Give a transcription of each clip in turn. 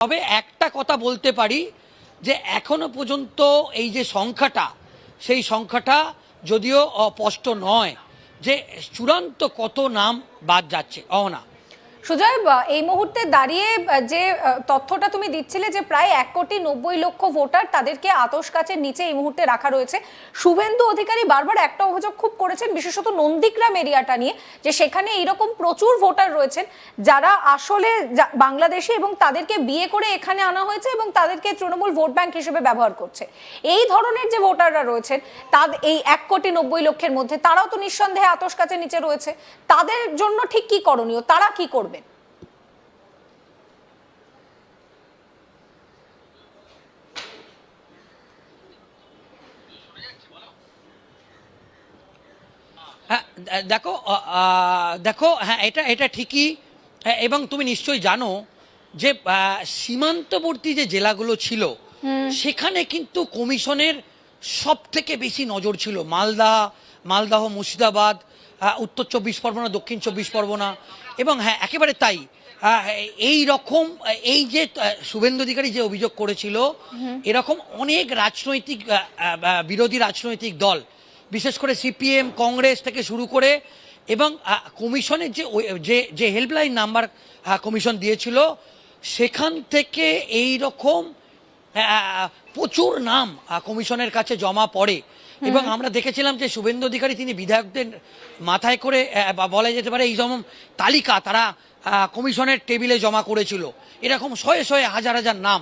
তবে একটা কথা বলতে পারি যে এখনও পর্যন্ত এই যে সংখ্যাটা, সেই সংখ্যাটা যদিও অস্পষ্ট নয়, যে চূড়ান্ত কত নাম বাদ যাচ্ছে, অহনা। সুজয় এই মুহূর্তে দাঁড়িয়ে যে তথ্যটা তুমি দিচ্ছিলে যে প্রায় এক কোটি নব্বই লক্ষ ভোটার তাদেরকে আতস কাচের নিচে এই মুহূর্তে রাখা রয়েছে। শুভেন্দু অধিকারী বারবার একটা অভিযোগ খুব করেছেন, বিশেষত নন্দীগ্রাম এরিয়াটা নিয়ে, যে সেখানে এইরকম প্রচুর ভোটার রয়েছেন যারা আসলে বাংলাদেশি এবং তাদেরকে বিয়ে করে এখানে আনা হয়েছে এবং তাদেরকে তৃণমূল ভোট ব্যাংক হিসেবে ব্যবহার করছে। এই ধরনের যে ভোটাররা রয়েছেন তাদের এই এক কোটি নব্বই লক্ষের মধ্যে তারাও তো নিঃসন্দেহে আতস কাচের নিচে রয়েছে। তাদের জন্য ঠিক কি করণীয়? তারা কি করবেন হ্যাঁ দে- দেখো দেখো হ্যাঁ এটা এটা ঠিকই। হ্যাঁ, এবং তুমি নিশ্চয়ই জানো যে সীমান্তবর্তী যে জেলাগুলো ছিল সেখানে কিন্তু কমিশনের সব থেকে বেশি নজর ছিল। মালদা মালদাহ মুর্শিদাবাদ উত্তর চব্বিশ পরগনা দক্ষিণ চব্বিশ পরগনা। এবং হ্যাঁ একেবারে তাই। আ, এই রকম এই যে শুভেন্দু অধিকারী যে অভিযোগ করেছিল এরকম অনেক রাজনৈতিক বিরোধী রাজনৈতিক দল বিশেষ করে সিপিএম কংগ্রেস থেকে শুরু করে এবং কমিশনের যে যে যে হেল্পলাইন নাম্বার কমিশন দিয়েছিল সেখান থেকে এই রকম প্রচুর নাম কমিশনের কাছে জমা পড়ে। এবং আমরা দেখেছিলাম যে শুভেন্দু অধিকারী তিনি বিধায়কদের মাথায় করে বা বলা যেতে পারে এই যেমন তালিকা তারা কমিশনের টেবিলে জমা করেছিল। এরকম শয়ে শয়ে হাজার হাজার নাম।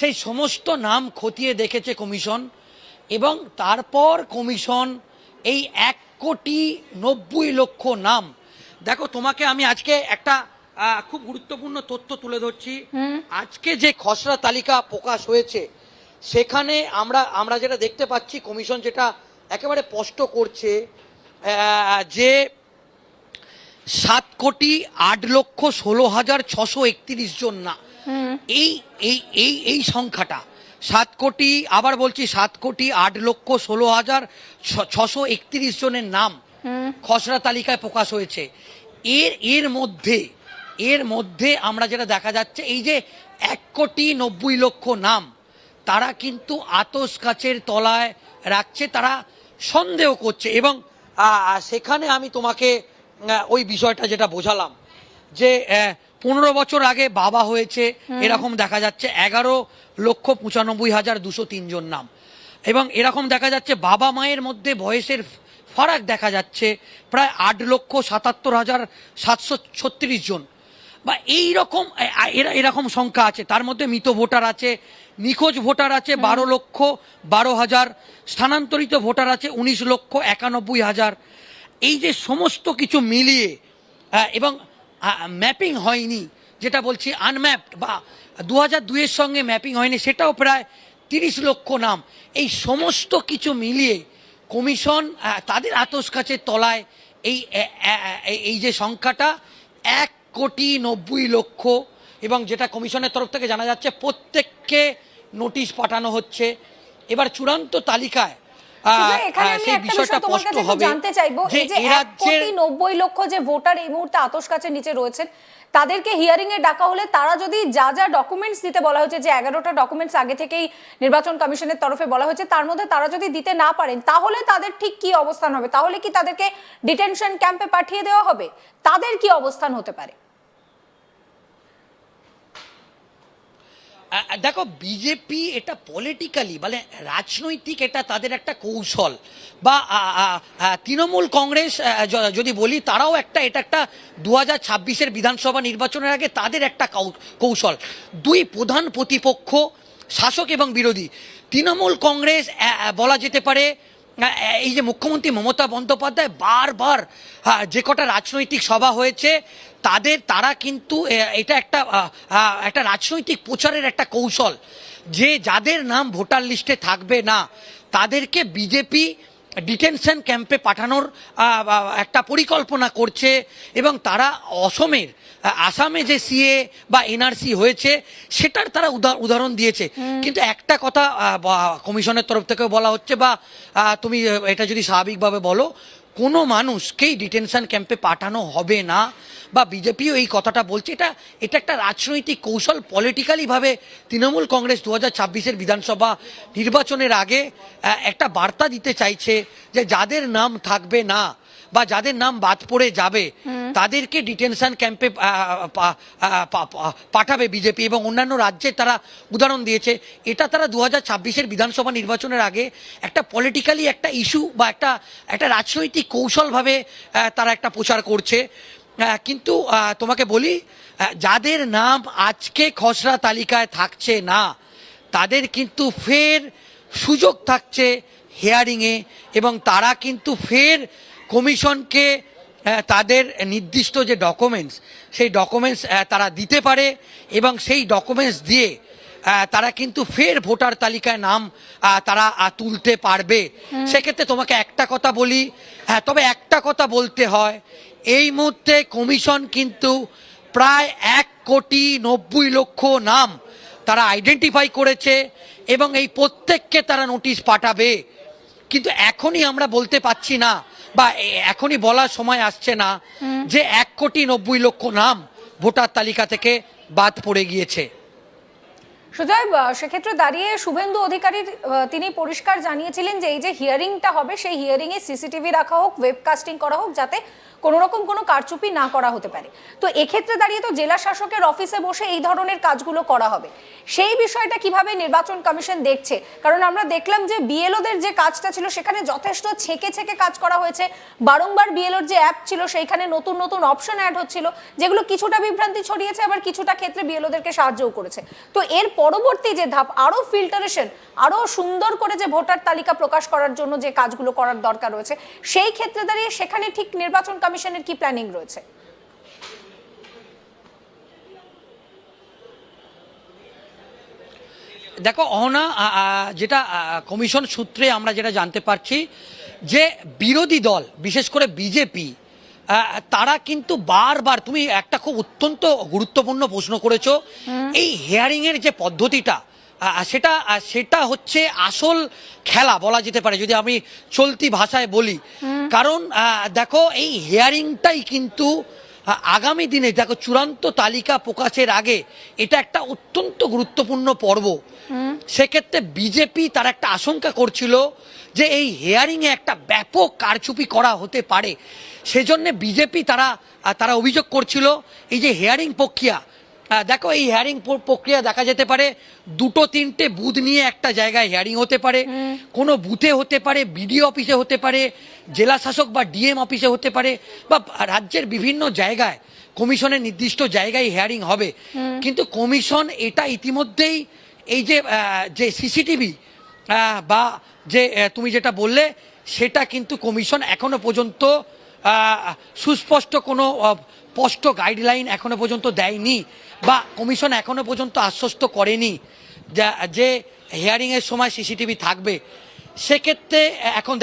সেই সমস্ত নাম খতিয়ে দেখেছে কমিশন। এবং তারপর কমিশন এই এক কোটি নব্বই লক্ষ নাম। দেখো তোমাকে আমি আজকে একটা খুব গুরুত্বপূর্ণ তথ্য তুলে ধরছি। আজকে যে খসড়া তালিকা প্রকাশ হয়েছে সেখানে আমরা আমরা যেটা দেখতে পাচ্ছি কমিশন যেটা একেবারে স্পষ্ট করছে যে সাত কোটি আট লক্ষ ষোলো হাজার ছশো একত্রিশ জন না। এই এই এই এই সংখ্যাটা সাত কোটি আবার বলছি সাত কোটি আট লক্ষ ষোলো হাজার ছশো একত্রিশ জনের নাম খসড়া তালিকায় প্রকাশ হয়েছে। এর এর মধ্যে এর মধ্যে আমরা যেটা দেখা যাচ্ছে এই যে এক কোটি নব্বই লক্ষ নাম তারা কিন্তু আতস কাচের তলায় রাখছে তারা সন্দেহ করছে এবং সেখানে আমি তোমাকে ওই বিষয়টা যেটা বোঝালাম যে পনেরো বছর আগে বাবা হয়েছে এরকম দেখা যাচ্ছে এগারো লক্ষ পঁচানব্বই হাজার দুশো তিনজন নাম। এবং এরকম দেখা যাচ্ছে বাবা মায়ের মধ্যে বয়সের ফারাক দেখা যাচ্ছে প্রায় আট লক্ষ সাতাত্তর হাজার সাতশো ছত্রিশ জন। বা এই রকম এরকম সংখ্যা আছে। তার মধ্যে মৃত ভোটার আছে নিখোঁজ ভোটার আছে বারো লক্ষ বারো হাজার স্থানান্তরিত ভোটার আছে উনিশ লক্ষ একানব্বই হাজার। এই যে সমস্ত কিছু মিলিয়ে এবং ম্যাপিং হয়নি, যেটা বলছি আনম্যাপড বা দু হাজার দুইয়ের সঙ্গে ম্যাপিং হয়নি, সেটাও প্রায় তিরিশ লক্ষ নাম। এই সমস্ত কিছু মিলিয়ে কমিশন তাদের আতস কাছের তলায় এই এই যে সংখ্যাটা এক কোটি নব্বই লক্ষ এবং যেটা কমিশনের তরফ থেকে জানা যাচ্ছে প্রত্যেককে নোটিশ পাঠানো হচ্ছে। এবার চূড়ান্ত তালিকায় আহ, সুজয়, এখানে আহ, আমি সেই বিষয়টা স্পষ্ট হবে জানতে চাইব। এই যে এক কোটি নব্বই লক্ষ যে ভোটার এই মুহূর্তে আতস কাচের নিচে রয়েছেন তাদেরকে হিয়ারিং এ ডাকা হলে তারা যদি যা যা ডকুমেন্টস দিতে বলা হয়েছে যে এগারোটা ডকুমেন্টস আগে থেকেই নির্বাচন কমিশনের তরফে বলা হয়েছে তার মধ্যে তারা যদি দিতে না পারেন তাহলে তাদের ঠিক কি অবস্থান হবে? তাহলে কি তাদেরকে ডিটেনশন ক্যাম্পে পাঠিয়ে দেওয়া হবে? তাদের কি অবস্থান হতে পারে? দেখো বিজেপি এটা পলিটিক্যালি মানে রাজনৈতিক এটা তাদের একটা কৌশল। বা তৃণমূল কংগ্রেস যদি বলি, তারাও একটা, এটা একটা দু হাজার ছাব্বিশের বিধানসভা নির্বাচনের আগে তাদের একটা কৌশল। দুই প্রধান প্রতিপক্ষ, শাসক এবং বিরোধী। তৃণমূল কংগ্রেস বলা যেতে পারে এই যে মুখ্যমন্ত্রী মমতা বন্দ্যোপাধ্যায় বারবার যে কটা রাজনৈতিক সভা হয়েছে, তাদের, তারা কিন্তু এটা একটা একটা রাজনৈতিক প্রচারের একটা কৌশল। যে যাদের নাম ভোটার লিস্টে থাকবে না, তাদেরকে বিজেপি ডিটেনশন ক্যাম্পে পাঠানোর একটা পরিকল্পনা করছে এবং তারা অসমের আসামে যে সিএ বা এনআরসি হয়েছে সেটার তারা উদা- উদাহরণ দিয়েছে। কিন্তু একটা কথা কমিশনের তরফ থেকে বলা হচ্ছে বা তুমি এটা যদি স্বাভাবিকভাবে বলো কোনো মানুষকেই ডিটেনশন ক্যাম্পে পাঠানো হবে না। বা বিজেপিও এই কথাটা বলছে। এটা এটা একটা রাজনৈতিক কৌশল পলিটিক্যালিভাবে তৃণমূল কংগ্রেস দু হাজার ছাব্বিশের বিধানসভা নির্বাচনের আগে একটা বার্তা দিতে চাইছে যে যাদের নাম থাকবে না বা যাদের নাম বাদ পড়ে যাবে তাদেরকে ডিটেনশন ক্যাম্পে পাঠাবে বিজেপি এবং অন্যান্য রাজ্যে তারা উদাহরণ দিয়েছে। এটা তারা দু হাজার ছাব্বিশের বিধানসভা নির্বাচনের আগে একটা পলিটিক্যালি একটা ইস্যু বা একটা একটা রাজনৈতিক কৌশলভাবে তারা একটা প্রচার করছে। কিন্তু তোমাকে বলি যাদের নাম আজকে খসড়া তালিকায় থাকছে না তাদের কিন্তু ফের সুযোগ থাকছে হেয়ারিংয়ে এবং তারা কিন্তু ফের কমিশনকে তাদের নির্দিষ্ট যে ডকুমেন্টস সেই ডকুমেন্টস তারা দিতে পারে এবং সেই ডকুমেন্টস দিয়ে তারা কিন্তু ফের ভোটার তালিকায় নাম তারা তুলতে পারবে। সেক্ষেত্রে তোমাকে একটা কথা বলি হ্যাঁ তবে একটা কথা বলতে হয় এই মুহূর্তে কমিশন কিন্তু প্রায় এক কোটি নব্বই লক্ষ নাম তারা আইডেন্টিফাই করেছে এবং এই প্রত্যেককে তারা নোটিশ পাঠাবে। কিন্তু এখনই আমরা বলতে পাচ্ছি না বা এখনই বলার সময় আসছে না যে এক কোটি নব্বই লক্ষ নাম ভোটার তালিকা থেকে বাদ পড়ে গিয়েছে। সুজয় সেক্ষেত্রে দাঁড়িয়ে শুভেন্দু অধিকারীর তিনি পরিষ্কার জানিয়েছিলেন যে এই যে হিয়ারিংটা হবে সেই হিয়ারিং এ সিসিটিভি রাখা হোক ওয়েবকাস্টিং করা হোক যাতে কোনো রকম কোনো কারচুপি না করা হতে পারে। তো এক্ষেত্রে দাঁড়িয়ে তো জেলা শাসকের অফিসে বসে এই ধরনের কাজগুলো করা হবে। সেই বিষয়টা কীভাবে নির্বাচন কমিশন দেখছে? কারণ আমরা দেখলাম যে বিএলওদের যে কাজটা ছিল, সেখানে যথেষ্ট ছেকে ছেকে কাজ করা হয়েছে। বারংবার বিএলওর যে অ্যাপ ছিল, সেইখানে নতুন নতুন অপশন অ্যাড হচ্ছিল, যেগুলো কিছুটা বিভ্রান্তি ছড়িয়েছে, আবার কিছুটা ক্ষেত্রে বিএলওদেরকে সাহায্যও করেছে। তো এর পরবর্তী যে ধাপ আরও ফিল্টারেশন আরও সুন্দর করে যে ভোটার তালিকা প্রকাশ করার জন্য যে কাজগুলো করার দরকার রয়েছে, সেই ক্ষেত্রে দাঁড়িয়ে সেখানে ঠিক নির্বাচন কমিশনের কি প্ল্যানিং রয়েছে? দেখো অহনা যেটা কমিশন সূত্রে আমরা যেটা জানতে পারছি যে বিরোধী দল বিশেষ করে বিজেপি তারা কিন্তু বারবার তুমি একটা খুব অত্যন্ত গুরুত্বপূর্ণ প্রশ্ন করেছ এই হেয়ারিং এর যে পদ্ধতিটা সেটা সেটা হচ্ছে আসল খেলা বলা যেতে পারে যদি আমি চলতি ভাষায় বলি। কারণ দেখো এই হেয়ারিংটাই কিন্তু আগামী দিনে দেখো চূড়ান্ত তালিকা প্রকাশের আগে এটা একটা অত্যন্ত গুরুত্বপূর্ণ পর্ব। সেক্ষেত্রে বিজেপি তার একটা আশঙ্কা করছিল যে এই হিয়ারিংয়ে একটা ব্যাপক কারচুপি করা হতে পারে। সেজন্য বিজেপি তারা তারা অভিযোগ করছিল এই যে হেয়ারিং প্রক্রিয়া দেখো এই হেয়ারিং প্রক্রিয়া দেখা যেতে পারে। দুটো তিনটে বুথ নিয়ে একটা জায়গায় হেয়ারিং হতে পারে। কোনো বুথে হতে পারে বিডিও অফিসে হতে পারে জেলা শাসক বা ডিএম অফিসে হতে পারে বা রাজ্যের বিভিন্ন জায়গায় কমিশনের নির্দিষ্ট জায়গায় হেয়ারিং হবে। কিন্তু কমিশন এটা ইতিমধ্যেই এই যে যে সিসিটিভি বা যে তুমি যেটা বললে সেটা কিন্তু কমিশন এখনও পর্যন্ত সুস্পষ্ট কোনো স্পষ্ট গাইডলাইন এখনও পর্যন্ত দেয়নি বা কমিশন এখনও পর্যন্ত আশ্বস্ত করেনি যা- হিয়ারিংয়ের সময় সিসিটিভি থাকবে। সেক্ষেত্রে এখন